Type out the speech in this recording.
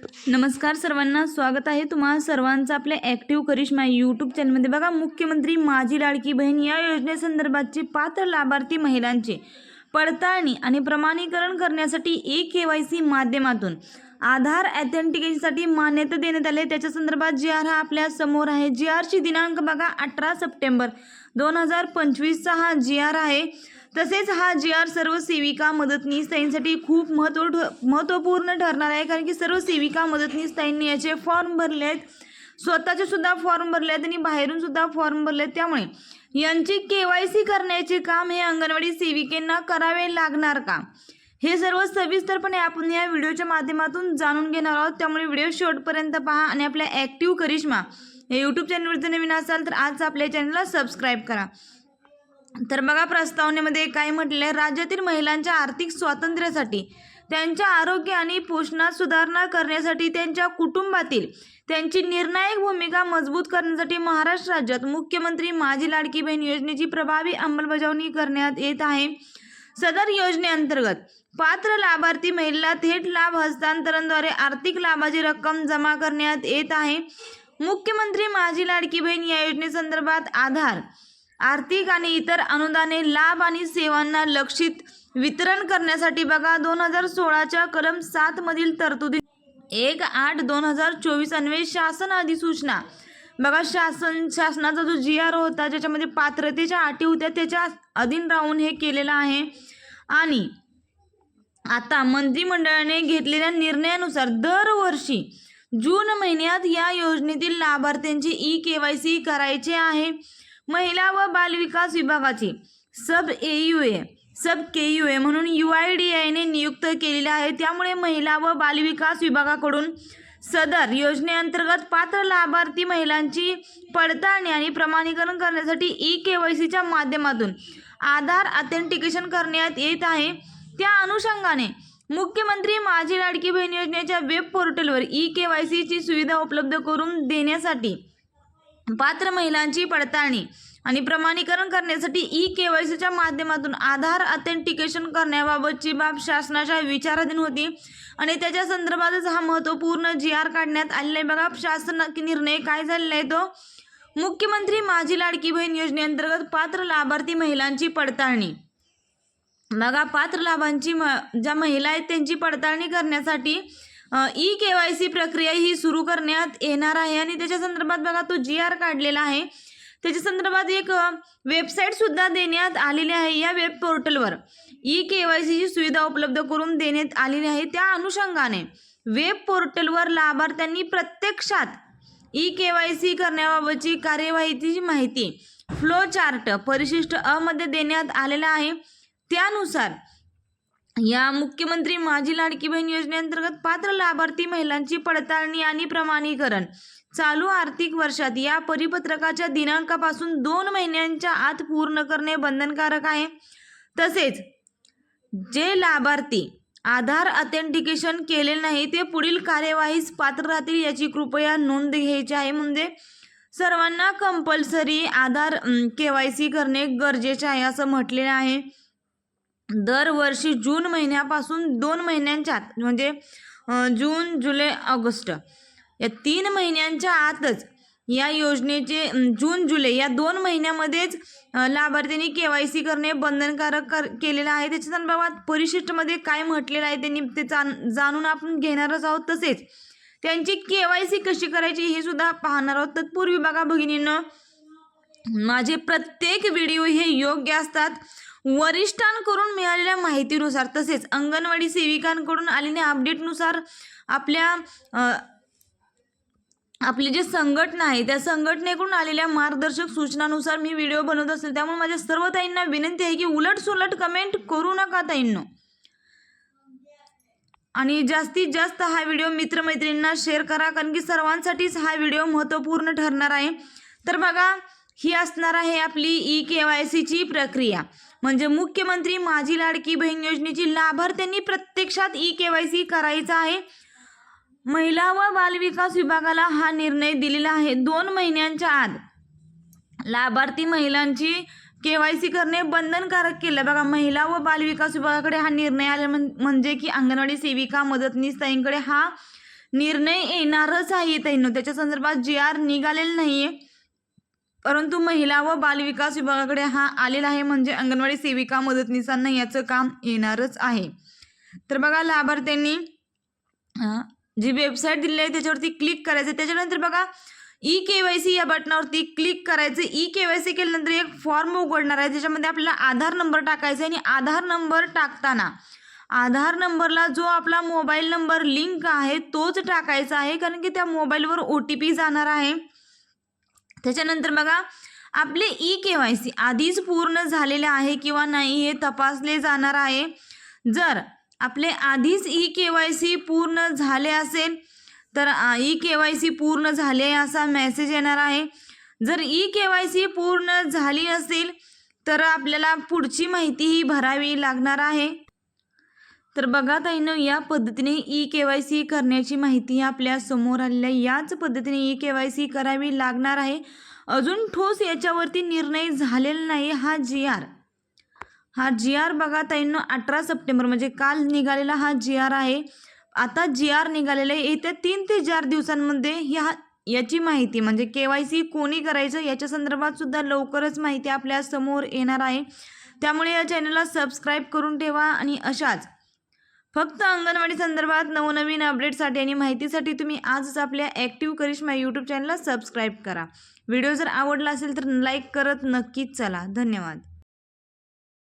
नमस्कार सर्वांना स्वागत आहे तुम्हा सर्वांचं आपल्या ॲक्टिव्ह करिश्मा यूट्यूब चॅनलमध्ये बघा मुख्यमंत्री माझी लाडकी बहीण या योजनेसंदर्भातचे पात्र लाभार्थी महिलांचे पडताळणी आणि प्रमाणीकरण करण्यासाठी ए के वाय सी माध्यमातून आधार ॲथेंटिकेशनसाठी मान्यता देण्यात आली आहे. त्याच्या संदर्भात जी आर हा आपल्यासमोर आहे. जी आरची दिनांक बघा अठरा सप्टेंबर. दोन हजार पंचवीसचा हा जी आर आहे. तसेच हा जी आर सर्व सेविका मदतनीस ताईंसाठी खूप महत्त्व ठ- महत्त्वपूर्ण ठरणार आहे. कारण की सर्व सेविका मदतनीस ताईंनी याचे फॉर्म भरले आहेत. स्वतःचे सुद्धा फॉर्म भरले आहेत आणि बाहेरून सुद्धा फॉर्म भरले आहेत. त्यामुळे यांची के वाय सी करण्याचे काम हे अंगणवाडी सेविकेंना करावे लागणार का? हे सर्व सविस्तरपणे आपण या व्हिडिओच्या माध्यमातून जाणून घेणार आहोत. त्यामुळे व्हिडिओ शेवटपर्यंत पहा आणि आपल्या ॲक्टिव्ह करिश्मा हे यूट्यूब चॅनलवर जर नवीन असाल तर आज आपल्या चॅनलला सबस्क्राईब करा. तर बघा प्रस्तावनेमध्ये काय म्हटलं आहे? राज्यातील महिलांच्या आर्थिक स्वातंत्र्यासाठी त्यांच्या आरोग्य आणि पोषणात सुधारणा करण्यासाठी त्यांच्या कुटुंबातील त्यांची निर्णायक भूमिका मजबूत करण्यासाठी महाराष्ट्र राज्यात मुख्यमंत्री माझी लाडकी बहीण योजनेची प्रभावी अंमलबजावणी करण्यात येत आहे. सदर योजनेअंतर्गत पात्र लाभार्थी महिला थेट लाभ हस्तांतरणद्वारे आर्थिक लाभाची रक्कम जमा करण्यात येत आहे. मुख्यमंत्री माझी लाडकी बहीण या योजनेसंदर्भात आधार आर्थिक आणि इतर अनुदाने लाभ आणि सेवांना लक्षित वितरण करण्यासाठी बघा. दोन हजार सोळाच्या कलम सातमधील तरतुदी एक आठ दोन हजार चोवीस अन्वये शासन अधिसूचना. बघा शासन शासनाचा जो जी आर होता ज्याच्यामध्ये पात्रतेच्या अटी होत्या त्याच्या अधीन राहून हे केलेलं आहे. आणि आता मंत्रिमंडळाने घेतलेल्या निर्णयानुसार दरवर्षी जून महिन्यात या योजनेतील लाभार्थ्यांची ई के वाय सी करायचे आहे. महिला व बालविकास विभागाची सब ए U A sub K U A म्हणून यू आय डी आयने नियुक्त केलेले आहे. त्यामुळे महिला व बालविकास विभागाकडून सदर योजनेअंतर्गत पात्र लाभार्थी महिलांची पडताळणी आणि प्रमाणीकरण करण्यासाठी ई के वाय सीच्या माध्यमातून आधार ऑथेंटिकेशन करण्यात येत आहे. त्या अनुषंगाने मुख्यमंत्री माझी लाडकी बहीण योजनेच्या वेब पोर्टलवर ई के वाय सीची सुविधा उपलब्ध करून देण्यासाठी पात्र महिलांची पडताळणी आणि प्रमाणीकरण करण्यासाठी ई के वाय सीच्या माध्यमातून आधार ऑथेंटिकेशन करण्याबाबतची बाब शासनाच्या विचाराधीन होती. आणि त्याच्या संदर्भातच हा महत्त्वपूर्ण जी आर काढण्यात आलेला आहे. बघा शासन निर्णय काय झालेला आहे तो? मुख्यमंत्री माझी लाडकी बहीण योजनेअंतर्गत पात्र लाभार्थी महिलांची पडताळणी. बघा पात्र लाभांची म ज्या महिला आहेत त्यांची पडताळणी करण्यासाठी ई के वाय सी प्रक्रिया ही सुरू करण्यात येणार आहे आणि त्याच्या संदर्भात बघा तो जी आर काढलेला आहे. त्याच्या संदर्भात एक वेबसाईटसुद्धा देण्यात आलेली आहे या वेब पोर्टलवर ई के वाय सीची सुविधा उपलब्ध करून देण्यात आलेली आहे. त्या अनुषंगाने वेब पोर्टलवर लाभार्थ्यांनी प्रत्यक्षात ई के वाय सी करण्याबाबतची कार्यवाहीची माहिती फ्लो चार्ट परिशिष्ट अमध्ये देण्यात आलेला आहे. त्यानुसार या मुख्यमंत्री माझी लाडकी बहीण योजनेअंतर्गत पात्र लाभार्थी महिलांची पडताळणी आणि प्रमाणीकरण चालू आर्थिक वर्षात या परिपत्रकाच्या दिनांकापासून दोन महिन्यांच्या आत पूर्ण करणे बंधनकारक आहे. तसेच जे लाभार्थी आधार ऑथेंटिकेशन केले नाही ते पुढील कार्यवाहीस पात्र राहतील याची कृपया नोंद घ्यायची आहे म्हणजे सर्वांना compulsory Aadhaar K Y C करणे गरजेचे आहे असं म्हटलेलं आहे. दरवर्षी जून महिन्यापासून दोन महिन्यांच्या आत म्हणजे जून जुलै ऑगस्ट या तीन महिन्यांच्या आतच या योजनेचे जून जुलै या दोन महिन्यामध्येच लाभार्थ्यांनी के वाय सी करणे बंधनकारक कर केलेलं आहे. त्याच्या संदर्भात परिशिष्टमध्ये काय म्हटलेलं आहे त्यांनी ते जाण जाणून आपण घेणारच आहोत तसेच. त्यांची के वाय सी कशी करायची हे सुद्धा पाहणार आहोत. तत्पूर्वी बघा भगिनीनं माझे प्रत्येक व्हिडिओ हे योग्य असतात. वरिष्ठांकडून मिळालेल्या माहितीनुसार तसेच अंगणवाडी सेविकांकडून आलेल्या अपडेटनुसार आपल्या आपली जे संघटना आहे त्या संघटनेकडून आलेल्या मार्गदर्शक सूचनानुसार मी व्हिडिओ बनवत असते. त्यामुळे माझ्या सर्व ताईंना विनंती आहे की उलट सुलट कमेंट करू नका ताईंनो. आणि जास्तीत जास्त हा व्हिडिओ मित्रमैत्रिणींना शेअर करा कारण की सर्वांसाठीच हा व्हिडिओ महत्त्वपूर्ण ठरणार आहे. तर बघा ही असणार आहे आपली ई के वाय सीची प्रक्रिया. म्हणजे मुख्यमंत्री माझी लाडकी बहीण योजनेची लाभार्थ्यांनी प्रत्यक्षात ई के वाय सी करायचा आहे. महिला व बालविकास विभागाला हा निर्णय दिलेला आहे. दोन महिन्यांच्या आत लाभार्थी महिलांची के वाय सी करणे बंधनकारक केलं. बघा महिला व बालविकास विभागाकडे हा निर्णय आला म्हण- म्हणजे की अंगणवाडी सेविका मदतनीस ताईंकडे हा निर्णय येणारच आहे ताईंनो. त्याच्या संदर्भात जी आर निघालेला नाही आहे परंतु महिला व बालविकास विभागाकडे हा आलेला आहे म्हणजे अंगणवाडी सेविका मदतनीसांना याचं काम येणारच आहे. तर बघा लाभार्थ्यांनी जी वेबसाईट दिलेली आहे त्याच्यावरती क्लिक करायचं. त्याच्यानंतर बघा ई के वाय सी या बटनावरती क्लिक करायचं. ई के वाय सी केल्यानंतर एक फॉर्म उघडणार आहे. त्याच्यामध्ये आपल्याला आधार नंबर टाकायचा आहे आणि आधार नंबर टाकताना आधार नंबरला जो आपला मोबाईल नंबर लिंक आहे तोच टाकायचा आहे. कारण की त्या मोबाईलवर ओ टी पी जाणार आहे. त्याच्यानंतर बघा आपले ई के वाय सी आधीच पूर्ण झालेले आहे किंवा नाही हे तपासले जाणार आहे. जर आपले आधीच ई के वाय सी पूर्ण झाले असेल तर ई के वाय सी पूर्ण झाले असा मेसेज येणार आहे. जर ई के वाय सी पूर्ण झाली असेल तर आपल्याला पुढची माहिती ही भरावी लागणार आहे. तर बघा ताईनं या पद्धतीने ई के वाय सी करण्याची माहिती आपल्यासमोर आलेली आहे. याच पद्धतीने ई के वाय सी करावी लागणार आहे. अजून ठोस याच्यावरती निर्णय झालेला नाही. हा जी आर हा जी आर बघा ताईंनो अठरा सप्टेंबर म्हणजे काल निघालेला हा जी आर आहे. आता जी आर निघालेला आहे. येत्या तीन ते चार दिवसांमध्ये ह्या याची माहिती म्हणजे के वाय सी कोणी करायचं याच्या संदर्भात सुद्धा लवकरच माहिती आपल्यासमोर येणार आहे. त्यामुळे या चॅनलला सबस्क्राईब करून ठेवा आणि अशाच फक्त अंगणवाडी संदर्भात नवनवीन अपडेटसाठी आणि माहितीसाठी तुम्ही आजच आपल्या ॲक्टिव्ह करिश्मा यूट्यूब चॅनलला सबस्क्राईब करा. व्हिडिओ जर आवडला असेल तर लाईक करत नक्कीच चला. धन्यवाद.